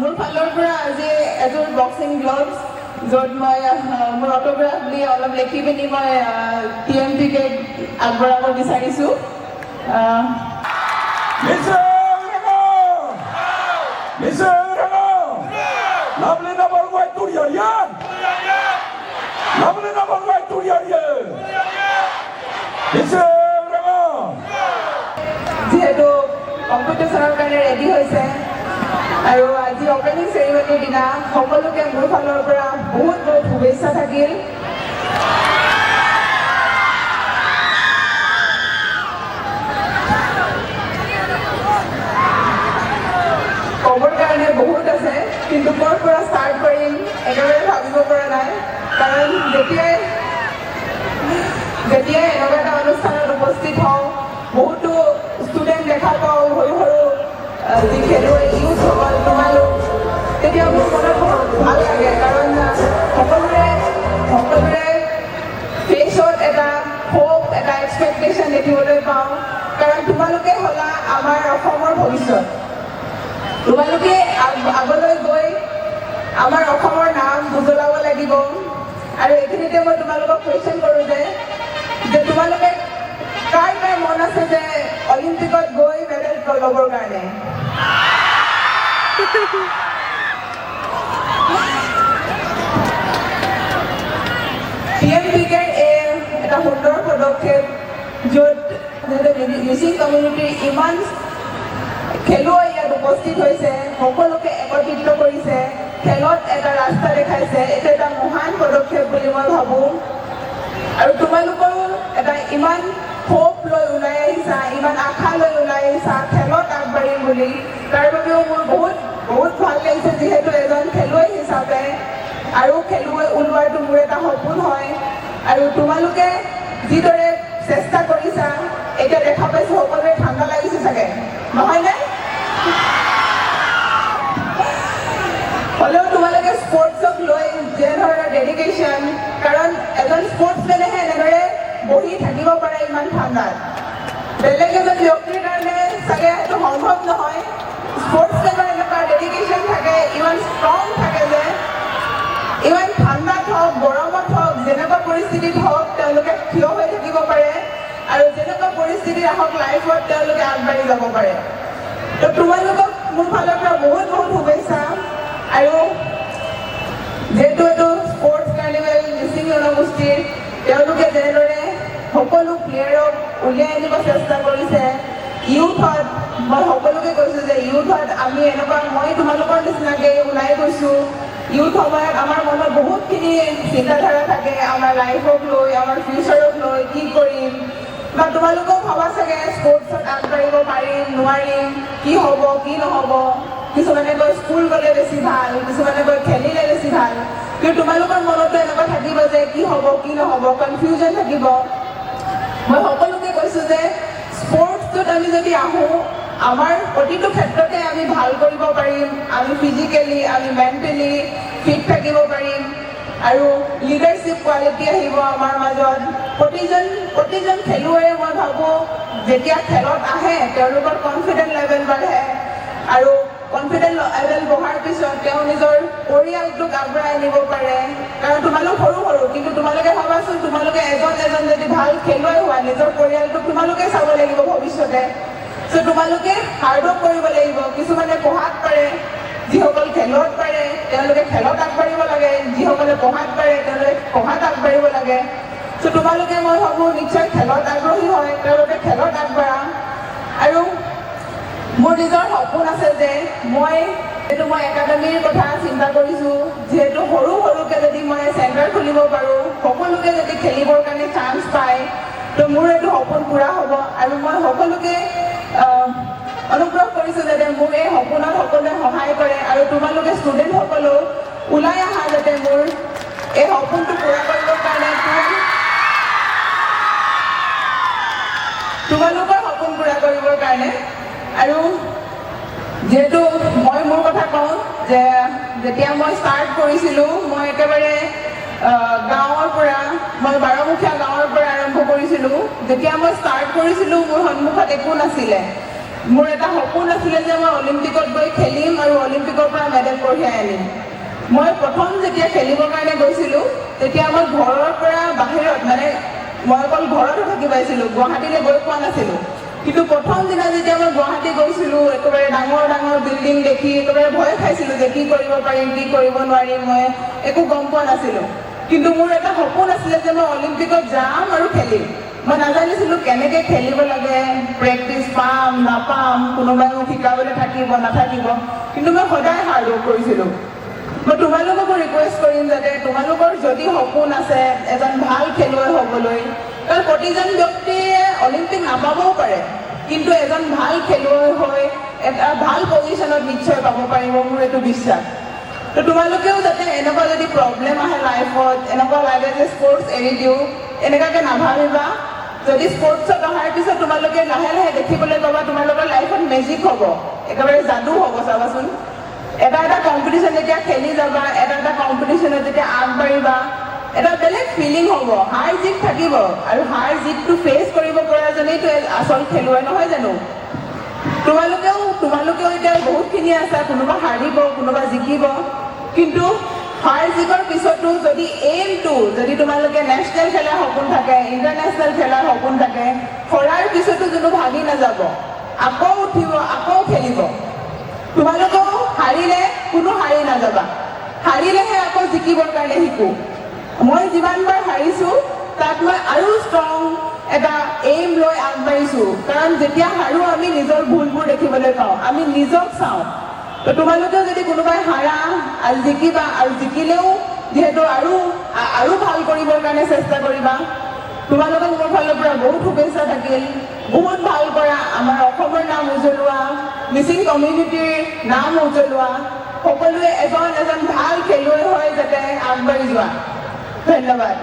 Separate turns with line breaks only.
মোৰ ফালৰ পৰা আজি এযোৰ বক্সিং গ্লভছ য'ত মই মোৰ অট'গ্ৰাফ দি অলপ লিখি পিনি মই টি এম পি কে আগবঢ়াব বিচাৰিছোঁ! যিহেতু কম্পিটিশ্যনৰ কাৰণে ৰেডি হৈছে। আৰু আজি অপেনিং চেৰিমনিৰ দিনা সকলোকে মোৰ ফালৰ পৰা বহুত বহুত শুভেচ্ছা থাকিল। এটা হোপ এটা এক্সপেক্টেশ্যন দেখিবলৈ পাওঁ কাৰণ তোমালোকে হ'লা আমাৰ অসমৰ ভৱিষ্যত। তোমালোকে আগলৈ গৈ আমাৰ অসমৰ নাম উজ্বলাব লাগিব। আৰু এইখিনিতে মই তোমালোকক কুৱেশ্যন কৰোঁ যে যে তোমালোকে কাৰ কাৰ মন আছে যে অলিম্পিকত গৈ মেডেল ল'বৰ কাৰণে? পি এম পি য'ত যিহেতু মিচিং কমিউনিটিৰ ইমান খেলুৱৈ ইয়াত উপস্থিত হৈছে, সকলোকে একত্ৰিত কৰিছে, খেলত এটা ৰাস্তা দেখাইছে, এইটো এটা মহান পদক্ষেপ বুলি মই ভাবোঁ। আৰু তোমালোকৰো এটা ইমান হোপ লৈ ওলাই আহিছা, ইমান আশা লৈ ওলাই আহিছা, খেলত আগবাঢ়িম বুলি। তাৰ বাবেও মোৰ বহুত বহুত ভালো লাগিছে যিহেতু এজন খেলুৱৈ হিচাপে। আৰু খেলুৱৈ ওলোৱাটো মোৰ এটা সপোন হয়। আৰু তোমালোকে যিদৰে চেষ্টা কৰিছা এতিয়া দেখা পাইছো সকলোৰে ঠাণ্ডা লাগিছে চাগে। নহয়নে হ'লেও তোমালোকে স্পৰ্টছক লৈ যেনেধৰণৰ ডেডিকেশ্যন কাৰণ এজন স্পৰ্টছমেনেহে এনেদৰে বহি থাকিব পাৰে ইমান ঠাণ্ডাত। বেলেগ এজন ব্যক্তিৰ কাৰণে চাগে সেইটো সম্ভৱ নহয়। পৰিস্থিতি লাইফত আগবাঢ়ি যাব পাৰে। তো তোমালোকক মোৰ ফালৰ পৰা বহুত বহুত শুভেচ্ছা। আৰু যিহেতু এইটো স্পৰ্টছ কাৰ্নিভেল মিচিং জনগোষ্ঠীৰ, তেওঁলোকে যেনেদৰে সকলো প্লেয়াৰক উলিয়াই আনিব চেষ্টা কৰিছে ইউথত মই সকলোকে কৈছোঁ যে ইউথত আমি এনেকুৱা, মই তোমালোকৰ নিচিনাকৈ ওলাই গৈছোঁ। ইউথ সময়ত আমাৰ মনত বহুতখিনি চিন্তাধাৰা থাকে, আমাৰ লাইফক লৈ, আমাৰ ফিউচাৰক লৈ, কি কৰিম। বা তোমালোকেও ভাবা চাগে স্পৰ্টছত আগবাঢ়িব পাৰিম নোৱাৰিম কি হ'ব কি নহ'ব কিছুমানে কয় স্কুল গ'লে বেছি ভাল কিছুমানে কয় খেলিলে বেছি ভাল কিন্তু তোমালোকৰ মনতো এনেকুৱা থাকিব যে কি হ'ব কি নহ'ব কনফিউজন থাকিব মই সকলোকে কৈছোঁ যে স্পৰ্টছটোত আমি যদি আহোঁ আমাৰ প্ৰতিটো ক্ষেত্ৰতে আমি ভাল কৰিব পাৰিম আমি ফিজিকেলি আমি মেণ্টেলি ফিট থাকিব পাৰিম আৰু লিডাৰশ্বিপ কোৱালিটি আহিব আমাৰ মাজত। প্ৰতিজন প্ৰতিজন খেলুৱৈয়ে মই ভাবোঁ যেতিয়া খেলত আহে তেওঁলোকৰ কনফিডেণ্ট লেভেল বাঢ়ে। আৰু কনফিডেণ্ট লেভেল বঢ়াৰ পিছত তেওঁ নিজৰ পৰিয়ালটোক আগবঢ়াই নিব পাৰে। কাৰণ তোমালোক সৰু সৰু কিন্তু তোমালোকে ভাবাচোন তোমালোকে এজন এজন যদি ভাল খেলুৱৈ হোৱা নিজৰ পৰিয়ালটোক তোমালোকে চাব লাগিব ভৱিষ্যতে। চ' তোমালোকে হাৰ্ড ৱৰ্ক কৰিব লাগিব কিছুমানে পঢ়াত পাৰে পঢ়াত পাৰে তেওঁলোকে পঢ়াত আগবাঢ়িব লাগে চ' তোমালোকে মই ভাবোঁ নিশ্চয় খেলত আগ্ৰহী হয় তেওঁলোকে খেলত আগবাঢ়া আৰু মোৰ নিজৰ সপোন আছে যে মই যিহেতু মই একাডেমীৰ কথা চিন্তা কৰিছোঁ যিহেতু সৰু সৰুকৈ যদি মই চেণ্টাৰ খুলিব পাৰোঁ সকলোকে যদি খেলিবৰ কাৰণে চান্স পায় তো মোৰ এইটো সপোন পূৰা হ'ব আৰু মই সকলোকে অনুগ্ৰহ কৰিছোঁ যাতে মোক এই সপোনত সকলোৱে সহায় কৰে আৰু তোমালোকে ষ্টুডেণ্টসকলেও ওলাই অহা যাতে মোৰ এই সপোনটো পূৰা কৰিবৰ কাৰণে তোমা- তোমালোকৰ সপোন পূৰা কৰিবৰ কাৰণে। আৰু যিহেতু মই মোৰ কথা কওঁ যে যেতিয়া মই ষ্টাৰ্ট কৰিছিলোঁ মই একেবাৰে গাঁৱৰ পৰা মই বাৰমুখীয়া গাঁৱৰ পৰা আৰম্ভ কৰিছিলোঁ। যেতিয়া মই ষ্টাৰ্ট কৰিছিলোঁ মোৰ সন্মুখত একো নাছিলে। মোৰ এটা সপোন আছিলে যে মই অলিম্পিকত গৈ খেলিম আৰু অলিম্পিকৰ পৰা মেডেল কঢ়িয়াই আনিম। মই প্ৰথম যেতিয়া খেলিবৰ কাৰণে গৈছিলোঁ তেতিয়া মই ঘৰৰ পৰা বাহিৰত মানে মই অকল ঘৰতো থাকি পাইছিলোঁ গুৱাহাটীলৈ গৈ পোৱা নাছিলোঁ। কিন্তু প্ৰথম দিনা যেতিয়া মই গুৱাহাটী গৈছিলোঁ, একেবাৰে ডাঙৰ ডাঙৰ বিল্ডিং দেখি, একেবাৰে ভয় খাইছিলোঁ যে কি কৰিব পাৰিম, কি কৰিব নোৱাৰিম, মই একো গম পোৱা নাছিলোঁ। কিন্তু মোৰ এটা সপোন আছিলে যে মই অলিম্পিকত যাম আৰু খেলিম। মই নাজানিছিলোঁ কেনেকৈ খেলিব লাগে প্ৰেক্টিচ পাম, নাপাম, কোনোবাই মোক শিকাবলৈ থাকিব, নাথাকিব। কিন্তু মই সদায় হাৰ্ড ৱৰ্ক কৰিছিলোঁ। মই তোমালোককো ৰিকুৱেষ্ট কৰিম যাতে তোমালোকৰ যদি সপোন আছে, এজন ভালো খেলুৱৈ হ'বলৈ কাৰণ প্ৰতিজন ব্যক্তিয়ে অলিম্পিক নাপাবও পাৰে, কিন্তু এজন ভালো খেলুৱৈ হৈ এটা ভালো পজিশ্যনত নিশ্চয় পাব পাৰিব, মোৰ এইটো বিশ্বাস। তো তোমালোকেও যাতে এনেকুৱা যদি প্ৰব্লেম আহে লাইফত এনেকুৱা লাগে যে স্পৰ্টছ এৰি দিওঁ, এনেকুৱাকৈ নাভাবিবা। যদি স্পৰ্টছত অহাৰ পিছত তোমালোকে লাহে লাহে দেখিবলৈ পাবা তোমালোকৰ লাইফত মেজিক হ'ব, একেবাৰে যাদু হ'ব চাবাচোন। এটা এটা কম্পিটিশ্যন যেতিয়া খেলি যাবা, এটা এটা কম্পিটিশ্যনত যেতিয়া আগবাঢ়িবা এটা বেলেগ ফিলিং হ'ব। হাৰ জিত থাকিব আৰু হাৰ জিতটো ফেচ কৰিব পৰাজনেইতো আচল খেলুৱৈ নহয় জানো? তোমালোকেও তোমালোকেও এতিয়া বহুতখিনি আছা কোনোবা হাৰিব কোনোবা জিকিব। কিন্তু হাৰ জিকৰ পিছতো যদি এইমটো যদি তোমালোকে নেশ্যনেল খেলাৰ সপোন থাকে ইণ্টাৰনেশ্যনেল খেলাৰ সপোন থাকে হৰাৰ পিছতো যোনো ভাগি নাযাব। আকৌ উঠিব আকৌ খেলিব। তোমালোকেও হাৰিলে কোনো হাৰি নাযাবা। হাৰিলেহে আকৌ জিকিবৰ কাৰণে শিকো। মই যিমানবাৰ হাৰিছোঁ তাত মই আৰু ষ্ট্ৰং এটা এইম লৈ আগবাঢ়িছোঁ। কাৰণ যেতিয়া হাৰো আমি নিজৰ ভুলবোৰ দেখিবলৈ পাওঁ। আমি নিজক চাওঁ। তো তোমালোকেও যদি কোনোবাই হাৰা আৰু জিকিবা আৰু জিকিলেও যিহেতু আৰু আৰু ভাল কৰিবৰ কাৰণে চেষ্টা কৰিবা। তোমালোকক মোৰ ফালৰ পৰা বহুত শুভেচ্ছা থাকিল। বহুত ভাল কৰা। আমাৰ অসমৰ নাম উজ্বলোৱা মিচিং কমিউনিটিৰ নাম উজ্বলোৱা। সকলোৱে এজন এজন ভাল খেলুৱৈ হৈ যাতে আগবাঢ়ি যোৱা। ধন্যবাদ।